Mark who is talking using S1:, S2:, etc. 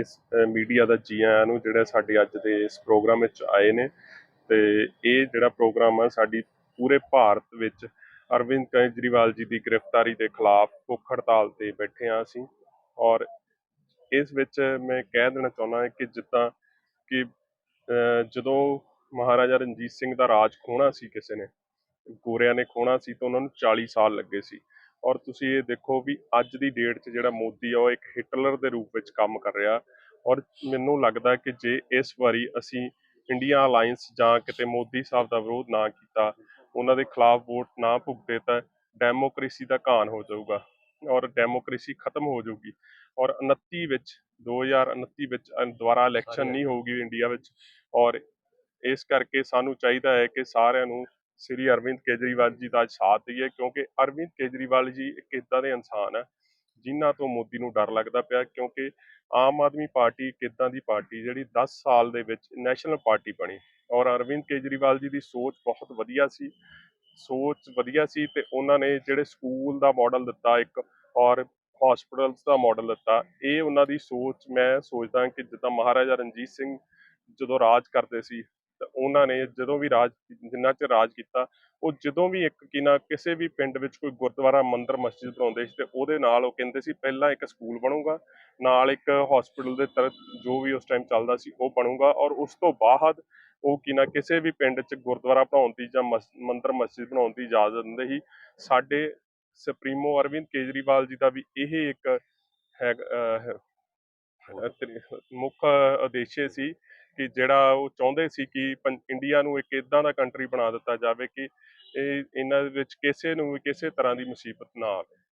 S1: ਇਸ ਮੀਡੀਆ ਦਾ ਜੀ ਆਇਆਂ ਨੂੰ ਜਿਹੜਾ ਸਾਡੇ ਅੱਜ ਦੇ ਇਸ ਪ੍ਰੋਗਰਾਮ ਵਿੱਚ ਆਏ ਨੇ ਤੇ ਇਹ ਜਿਹੜਾ ਪ੍ਰੋਗਰਾਮ ਆ ਸਾਡੀ ਪੂਰੇ ਭਾਰਤ ਵਿੱਚ ਅਰਵਿੰਦ ਕੇਜਰੀਵਾਲ ਜੀ ਦੀ ਗ੍ਰਿਫਤਾਰੀ ਦੇ ਖਿਲਾਫ ਭੁੱਖ ਹੜਤਾਲ ਤੇ ਬੈਠੇ ਹਾਂ ਅਸੀਂ ਔਰ ਇਸ ਵਿੱਚ ਮੈਂ ਕਹਿ ਦੇਣਾ ਚਾਹੁੰਦਾ ਕਿ ਜਿੱਦਾਂ ਕਿ ਅਹ, ਜਦੋਂ ਮਹਾਰਾਜਾ ਰਣਜੀਤ ਸਿੰਘ ਦਾ ਰਾਜ ਖੋਣਾ ਸੀ ਕਿਸੇ ਨੇ ਗੋਰਿਆਂ ਨੇ ਖੋਣਾ ਸੀ ਤਾਂ ਉਹਨਾਂ ਨੂੰ 40 ਸਾਲ ਲੱਗੇ ਸੀ। ਔਰ ਤੁਸੀਂ ਇਹ ਦੇਖੋ ਵੀ ਅੱਜ ਦੀ ਡੇਟ 'ਚ ਜਿਹੜਾ ਮੋਦੀ ਆ ਉਹ ਇੱਕ ਹਿਟਲਰ ਦੇ ਰੂਪ ਵਿੱਚ ਕੰਮ ਕਰ ਰਿਹਾ। ਔਰ ਮੈਨੂੰ ਲੱਗਦਾ ਕਿ ਜੇ ਇਸ ਵਾਰੀ ਅਸੀਂ ਇੰਡੀਆ ਅਲਾਈਅੰਸ ਜਾਂ ਕਿਤੇ ਮੋਦੀ ਸਾਹਿਬ ਦਾ ਵਿਰੋਧ ਨਾ ਕੀਤਾ ਉਹਨਾਂ ਦੇ ਖਿਲਾਫ ਵੋਟ ਨਾ ਭੁਗਤੇ ਤਾਂ ਡੈਮੋਕ੍ਰੇਸੀ ਦਾ ਘਾਣ ਹੋ ਜਾਊਗਾ ਔਰ ਡੈਮੋਕ੍ਰੇਸੀ ਖਤਮ ਹੋ ਜਾਊਗੀ। ਔਰ 29 ਵਿੱਚ 2029 ਵਿੱਚ ਦੁਬਾਰਾ ਇਲੈਕਸ਼ਨ ਨਹੀਂ ਹੋਊਗੀ ਇੰਡੀਆ ਵਿੱਚ। ਔਰ ਇਸ ਕਰਕੇ ਸਾਨੂੰ ਚਾਹੀਦਾ ਹੈ ਕਿ ਸਾਰਿਆਂ ਨੂੰ ਸ੍ਰੀ ਅਰਵਿੰਦ ਕੇਜਰੀਵਾਲ ਜੀ ਦਾ ਸਾਥ ਦਈਏ, ਕਿਉਂਕਿ ਅਰਵਿੰਦ ਕੇਜਰੀਵਾਲ ਜੀ ਇੱਕ ਇਦਾਂ ਦੇ ਇਨਸਾਨ ਹੈ ਜਿਨ੍ਹਾਂ ਤੋਂ ਮੋਦੀ ਨੂੰ ਡਰ ਲੱਗਦਾ ਪਿਆ, ਕਿਉਂਕਿ ਆਮ ਆਦਮੀ ਪਾਰਟੀ ਇੱਕ ਇੱਦਾਂ ਦੀ ਪਾਰਟੀ ਜਿਹੜੀ 10 ਸਾਲ ਦੇ ਵਿੱਚ ਨੈਸ਼ਨਲ ਪਾਰਟੀ ਬਣੀ ਔਰ ਅਰਵਿੰਦ ਕੇਜਰੀਵਾਲ ਜੀ ਦੀ ਸੋਚ ਬਹੁਤ ਵਧੀਆ ਸੀ, ਸੋਚ ਵਧੀਆ ਸੀ ਤੇ ਉਹਨਾਂ ਨੇ ਜਿਹੜੇ ਸਕੂਲ ਦਾ ਮਾਡਲ ਦਿੱਤਾ ਇੱਕ ਔਰ ਹਸਪੀਟਲਸ ਦਾ ਮਾਡਲ ਦਿੱਤਾ, ਇਹ ਉਹਨਾਂ ਦੀ ਸੋਚ ਮੈਂ ਸੋਚਦਾ ਕਿ ਜਿੱਦਾਂ ਮਹਾਰਾਜਾ ਰਣਜੀਤ ਸਿੰਘ ਜਦੋਂ ਰਾਜ ਕਰਦੇ ਸੀ ਤਾਂ ਉਹਨਾਂ ਨੇ ਜਦੋਂ ਵੀ ਰਾਜ, ਜਿੰਨਾ 'ਚ ਰਾਜ ਕੀਤਾ, ਉਹ ਜਦੋਂ ਵੀ ਇੱਕ ਕੀ ਨਾ ਕਿਸੇ ਵੀ ਪਿੰਡ ਵਿੱਚ ਕੋਈ ਗੁਰਦੁਆਰਾ, ਮੰਦਿਰ, ਮਸਜਿਦ ਬਣਾਉਂਦੇ ਸੀ ਤੇ ਉਹਦੇ ਨਾਲ ਉਹ ਕਹਿੰਦੇ ਸੀ, ਪਹਿਲਾਂ ਇੱਕ ਸਕੂਲ ਬਣੂਗਾ, ਨਾਲ ਇੱਕ ਹਸਪੀਟਲ ਦੇ ਤਰ ਜੋ ਵੀ ਉਸ ਟਾਈਮ ਚੱਲਦਾ ਸੀ, ਉਹ ਬਣੂਗਾ। ਔਰ ਉਸ ਤੋਂ ਬਾਅਦ ਉਹ ਕੀ ਨਾ ਕਿਸੇ ਵੀ ਪਿੰਡ 'ਚ ਗੁਰਦੁਆਰਾ ਬਣਾਉਣ ਦੀ ਜਾਂ ਮਸ- ਮੰਦਿਰ, ਮਸਜਿਦ ਬਣਾਉਣ ਦੀ ਇਜਾਜ਼ਤ ਦਿੰਦੇ ਸੀ। ਸਾਡੇ ਸੁਪਰੀਮੋ ਅਰਵਿੰਦ ਕੇਜਰੀਵਾਲ ਜੀ ਦਾ ਵੀ ਇਹ ਇੱਕ ਹੈ ਮੁੱਖ ਉਦੇਸ਼ ਸੀ ਕਿ ਜਿਹੜਾ ਉਹ ਚਾਹੁੰਦੇ ਸੀ ਕਿ ਪੰ- ਇੰਡੀਆ ਨੂੰ ਇੱਕ ਇਦਾਂ ਦਾ ਕੰਟਰੀ ਬਣਾ ਦਿੱਤਾ ਜਾਵੇ ਕਿ ਇਹ, ਇਹਨਾਂ ਦੇ ਵਿੱਚ ਕਿਸੇ ਨੂੰ ਵੀ ਕਿਸੇ ਤਰ੍ਹਾਂ ਦੀ ਮੁਸੀਬਤ ਨਾ ਆਵੇ।